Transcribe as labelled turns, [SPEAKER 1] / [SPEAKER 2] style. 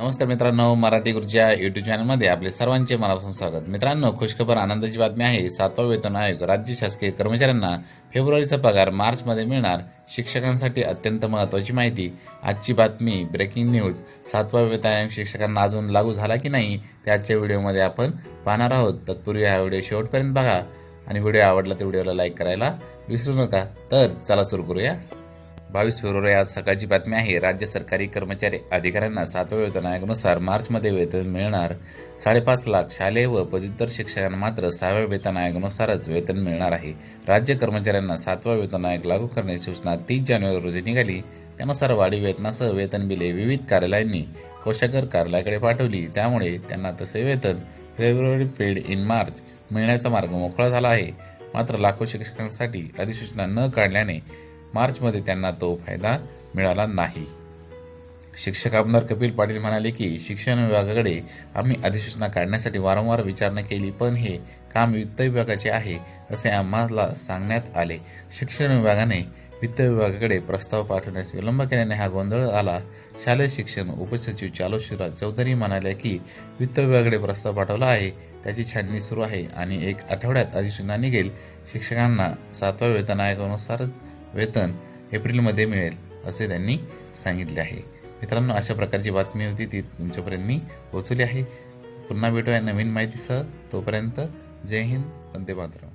[SPEAKER 1] नमस्कार मित्रांनो मराठी गुरुच्या युट्यूब चॅनलमध्ये आपले सर्वांचे मनापासून स्वागत. मित्रांनो खुशखबर आनंदाची बातमी आहे सातवा वेतन आयोग राज्य शासकीय कर्मचाऱ्यांना फेब्रुवारीचा पगार मार्चमध्ये मिळणार. शिक्षकांसाठी अत्यंत महत्त्वाची माहिती. आजची बातमी ब्रेकिंग न्यूज सातवा वेतन आयोग शिक्षकांना अजून लागू झाला की नाही ते आजच्या व्हिडिओमध्ये आपण पाहणार आहोत. तत्पूर्वी हा व्हिडिओ शेवटपर्यंत बघा आणि व्हिडिओ आवडला तर व्हिडिओला लाईक करायला विसरू नका. तर चला सुरू करूया. बावीस फेब्रुवारी आज सकाळची बातमी आहे. राज्य सरकारी कर्मचारी अधिकाऱ्यांना सातव्या वेतन आयोगानुसार मार्चमध्ये वेतन मिळणार साडेपाच लाख. शालेय व पदव्युत्तर शिक्षकांना मात्र सहाव्या वेतन आयोगानुसारच वेतन मिळणार आहे. राज्य कर्मचाऱ्यांना सातवा वेतन आयोग लागू करण्याची सूचना तीस जानेवारी रोजी निघाली. त्यानुसार वाढीव वेतनासह वेतन बिले विविध कार्यालयांनी कोशागर कार्यालयाकडे पाठवली. त्यामुळे त्यांना तसे वेतन फेब्रुवारी पेड इन मार्च मिळण्याचा मार्ग मोकळा झाला आहे. मात्र लाखो शिक्षकांसाठी अधिसूचना न काढल्याने मार्चमध्ये त्यांना तो फायदा मिळाला नाही. शिक्षक आमदार कपिल पाटील म्हणाले की शिक्षण विभागाकडे आम्ही अधिसूचना काढण्यासाठी वारंवार विचारणा केली पण हे काम वित्त विभागाचे आहे असे आम्हाला सांगण्यात आले. शिक्षण विभागाने वित्त विभागाकडे प्रस्ताव पाठवण्यास विलंब केल्याने हा गोंधळ आला. शालेय शिक्षण उपसचिव चालू शिवराज चौधरी म्हणाले की वित्त विभागाकडे प्रस्ताव पाठवला आहे त्याची छाननी सुरू आहे आणि एक आठवड्यात अधिसूचना निघेल. शिक्षकांना सातव्या वेतन आयोगानुसारच वेतन एप्रिलमध्ये मिळेल असे त्यांनी सांगितले आहे. मित्रांनो अशा प्रकारची बातमी होती. ती तुमच्यापर्यंत मी पोचवली आहे. पुन्हा भेटूया नवीन माहितीसह. तोपर्यंत जय हिंद. वंदे मातरम.